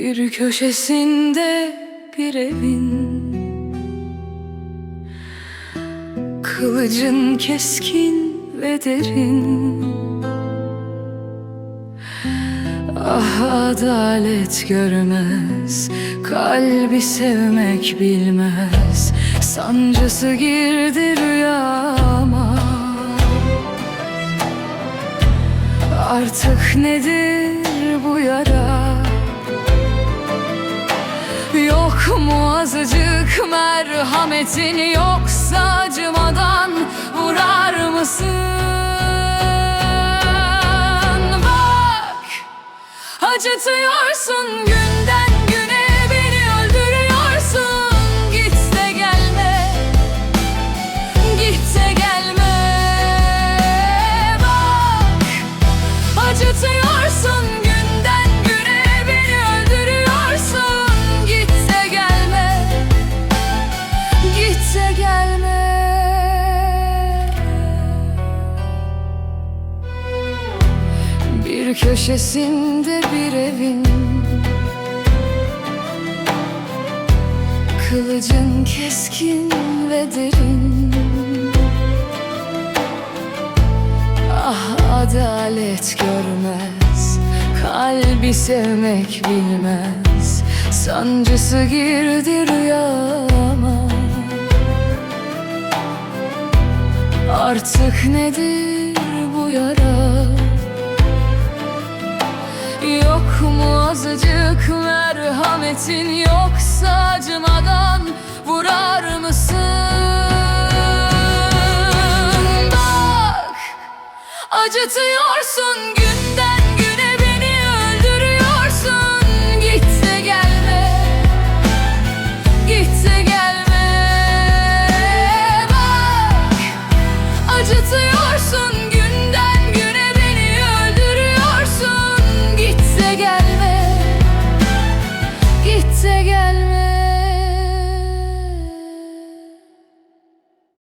Bir köşesinde bir evin. Kılıcın keskin ve derin. Ah adalet görmez Kalbi sevmek bilmez. Sancısı girdi rüyama. Artık nedir bu yara Yok mu azıcık merhametin Yoksa acımadan vurar mısın? Bak acıtıyorsun günden güne Beni öldürüyorsun Git de gelme Git de gelme Bak Acıtıyorsun Bir köşesinde bir evin. Kılıcın keskin ve derin. Ah adalet görmez Kalbi sevmek bilmez. Sancısı girdi rüyama. Artık nedir bu yara Azıcık merhametin yoksa acımadan vurar mısın? Bak acıtıyorsun günden güne beni öldürüyorsun Gitse gelme, gitse gelme Bak acıtıyorsun